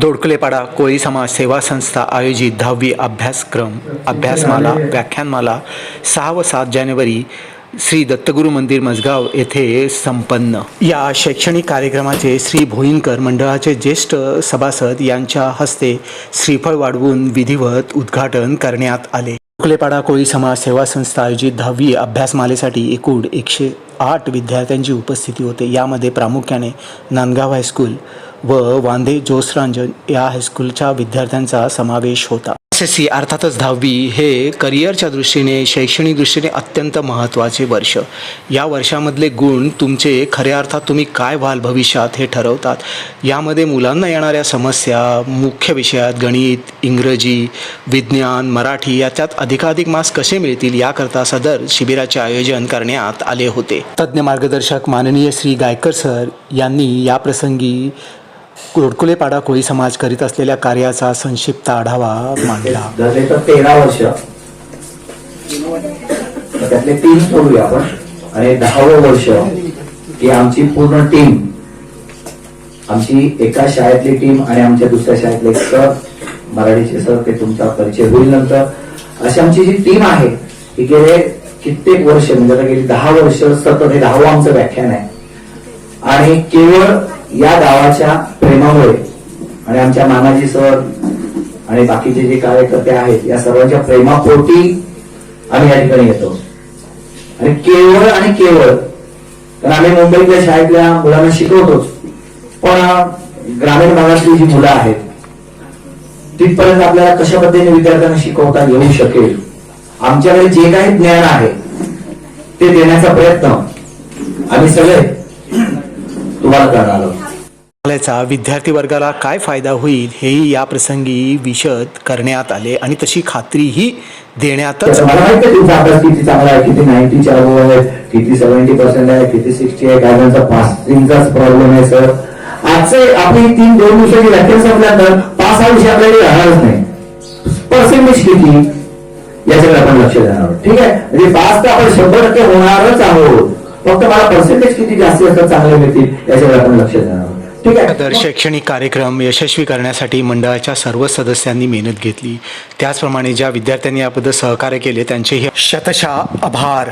दोडकलेपाडा कोळी समाज सेवा संस्था आयोजित दहावी अभ्यासक्रम अभ्यासमाला व्याख्यानमाला सहा व सात जानेवारी श्री दत्तगुरू मंदिर मजगाव येथे संपन्न. या शैक्षणिक कार्यक्रमाचे श्री भोईनकर मंडळाचे ज्येष्ठ सभासद यांच्या हस्ते श्रीफळ वाढवून विधिवत उद्घाटन करण्यात आले. उकलेपाडा कोळी समाज सेवा संस्था आयोजित दहावी अभ्यासमालेसाठी एकूण एकशे आठ विद्यार्थ्यांची उपस्थिती होते. यामध्ये प्रामुख्याने नांदगाव हायस्कूल व वांदे जोसरांजन या हायस्कूलच्या विद्यार्थ्यांचा समावेश होता. एस एस सी अर्थातच दहावी हे करिअरच्या दृष्टीने शैक्षणिक दृष्टीने अत्यंत महत्त्वाचे वर्ष. या वर्षामधले गुण तुमचे खऱ्या अर्थात तुम्ही काय व्हाल भविष्यात हे ठरवतात. यामध्ये मुलांना येणाऱ्या समस्या मुख्य विषयात गणित इंग्रजी विज्ञान मराठी याच्यात अधिकाधिक मार्क्स कसे मिळतील याकरता सदर शिबिराचे आयोजन करण्यात आले होते. तज्ज्ञ मार्गदर्शक माननीय श्री गायकर सर यांनी याप्रसंगी कोडकुलेपाडा कोळी समाज करीत असलेल्या कार्याचा संक्षिप्त आढावा मांडला. झाले तर तेरा वर्ष. त्यातले तीन सोडूया आपण. आणि दहावं वर्ष ही आमची पूर्ण टीम आमची एका शाळेतली टीम आणि आमच्या दुसऱ्या शाळेतले सर मराठीचे सर ते तुमचा परिचय होईल नंतर. अशी आमची जी टीम आहे ही गेले कित्येक वर्ष म्हणजे आता गेली दहा वर्ष सतत हे दहावं आमचं व्याख्यान आहे. आणि केवळ या गावाच्या प्रेमामुळे आणि आमच्या मानाजी सर आणि बाकीचे जे कार्यकर्ते आहेत या सर्वांच्या प्रेमापोटी आम्ही या ठिकाणी येतो. आणि केवळ आणि केवळ कारण आम्ही मुंबईतल्या शाळेतल्या मुलांना शिकवतोच पण ग्रामीण भागातली जी मुलं आहेत तिथपर्यंत आपल्याला कशा पद्धतीने विद्यार्थ्यांना शिकवता येऊ शकेल? आमच्याकडे जे काही ज्ञान आहे ते देण्याचा प्रयत्न आम्ही सगळे तुम्हाला करणार आहोत. शाळेचा विद्यार्थी वर्गाला काय फायदा होईल हेही या प्रसंगी विशद करण्यात आले आणि तशी खात्रीही देण्यातच किती चांगला आहे किती नाईन्टीच्या अबोव आहे किती सेव्हन्टी पर्सेंट आहे किती सिक्स्टी आहे काय पासिंगचाच प्रॉब्लेम आहे सर आजचे आपली तीन दोन दिवसाची व्याख्यान संपल्यानंतर पास हा विषय आपल्याकडे राहणारच नाही. पर्सेंटेज किती? याच्याकडे आपण लक्ष देणार आहोत. ठीक आहे? म्हणजे पास तर आपण शंभर टक्के होणारच आहोत. फक्त मला पर्सेंटेज किती जास्तीत जास्त चांगले मिळतील याच्याकडे आपण लक्ष देणार तर शैक्षणिक कार्यक्रम यशस्वी करण्यासाठी मंडळाच्या सर्व सदस्यांनी मेहनत घेतली. त्याचप्रमाणे ज्या विद्यार्थ्यांनी याबद्दल सहकार्य केले त्यांचेही शतशा आभार.